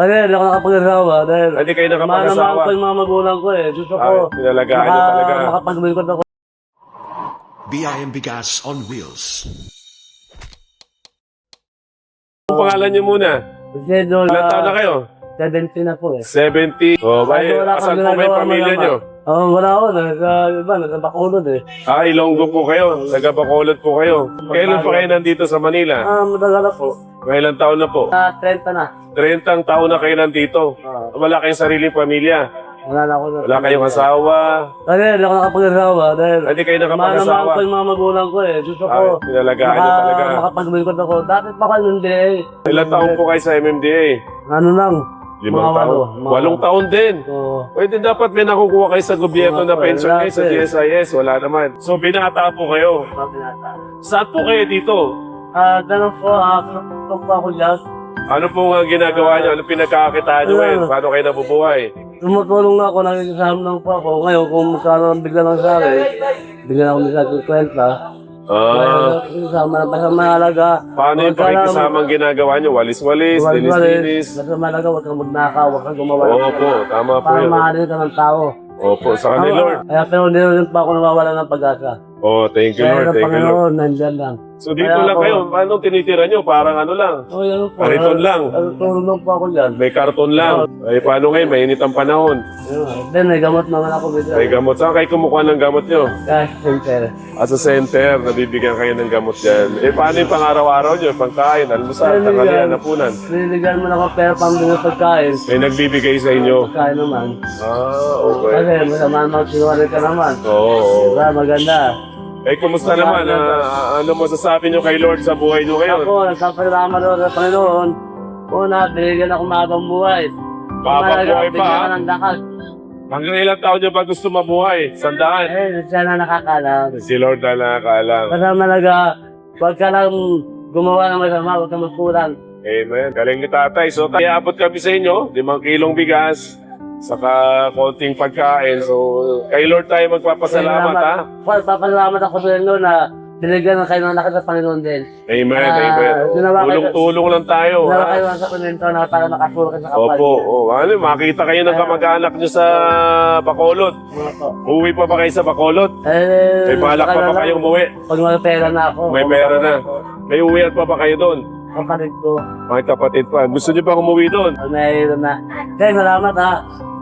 Kasi hindi ako nakapag-asawa dahil Hindi kayo nakapag-asawa. ko yung mga magulang ko eh. Gusto ko, niyo maka- talaga. makapaglingkod ako. BIM Bigas on Wheels. Ang pangalan niyo muna. Kasi doon, Ilan taon na kayo? 70 na po eh. 70. Oh, Ay, bay, wala asan kang po may pamilya niyo? Oo, oh, wala ako. Nasa, iba, nasa Bacolod eh. Ah, Ilonggo po kayo. Taga Bacolod po kayo. Kailan pa kayo nandito sa Manila? Ah, madagal na po. Kailan taon na po? Ah, 30 na. 30 taon na kayo nandito. Ah, Wala kayong sariling pamilya. wala na ako. na- Wala kayong asawa. Kasi hindi ako nakapag-asawa dahil Hindi kayo nakapag-asawa. ko yung mga magulang ko eh. Gusto ko, Ay, pinalagaan maka- talaga. makapaglingkod ako. Dati pa ko hindi eh. Ilan taon po kayo sa MMDA? Ano lang. Limang Mga taon. walo. Mga Walong taon din. Oo. Pwede dapat may nakukuha kayo sa gobyerno na pension kayo sa. GSIS. Wala naman. So, binata po kayo. mga binata. Saan po kayo dito? Ah, ganun po, ah, tutok po ako dyan. Ano po nga ginagawa niyo? Ano pinagkakakitaan niyo ngayon? Paano kayo nabubuhay? Tumutulong na ako, nakikisama lang po ako. Ngayon, kung magkano ang bigla lang sa akin, bigla ako nila sa kwenta. Ah, Kasama na, basta mahalaga. paano yung pakikisamang ginagawa niyo? Walis-walis, dinis-dinis? Basta mahalaga, huwag kang magnakaw, huwag kang gumawa. Opo, tama po Para yun. mahalin ka ng tao. Opo, sa kanil, Lord. Kaya pero hindi rin pa ako nawawala ng pag-asa. Oh, thank you, Kaya Lord. ng Thank you, Lord. Panginoon, nandyan lang. So, dito Kaya lang ako- kayo. Paano tinitira niyo? Parang ano lang. Oh, yan po. Kariton lang. Ano, tulong lang po ako dyan. May karton lang. Ay, paano ngayon? Mainit ang panahon. Yun. Then, may gamot naman ako. bigla. May gamot. Saan kayo kumukuha ng gamot niyo? Cash center. At sa center, nabibigyan kayo ng gamot dyan. Eh, paano yung pang-araw-araw nyo? Pangkain, almusal, tanghalian, hapunan. Niligan mo na ako pera pang mga pagkain. May nagbibigay sa inyo. Pagkain naman. Ah, okay. Kasi masama naman sinuwari ka naman. Oo. oo. Diba, maganda. Eh, kumusta naman? Ah, ano mo sasabi nyo kay Lord sa buhay nyo ngayon? Ako, nagpapalama doon sa Panginoon. Una, binigyan ako mabang buhay. Mabang buhay pa, ha? ka ng dakal. Hanggang ilang taon nyo ba gusto mabuhay? Sandaan. Eh, siya na nakakalam. Si Lord na nakakaalam. Basta malaga, huwag ka lang gumawa ng masama, huwag ka magkulang. Amen. Galing ni tatay. So, kaya abot kami sa inyo. Limang kilong bigas. Saka konting pagkain. So, kay Lord tayo magpapasalamat, ha? Well, papasalamat ako sa inyo na binigyan ng kayo ng lakas ng Panginoon din. Amen, Ah, amen. ginawa kayo- Tulong-tulong lang tayo, Ginawa ha? kayo sa Panginoon na para makatulong kayo sa kapal. Opo, oh, ano, makita kayo ng kamag-anak nyo sa Bacolod. Uwi pa ba kayo sa Bacolod? Eh, May balak pa ba kayong umuwi? Pag may pera na ako. May pera na. May uwian pa ba kayo doon? Kapatid ko. Mga kapatid pa. Gusto nyo ba umuwi doon? Pag mayroon na. Kaya salamat ha.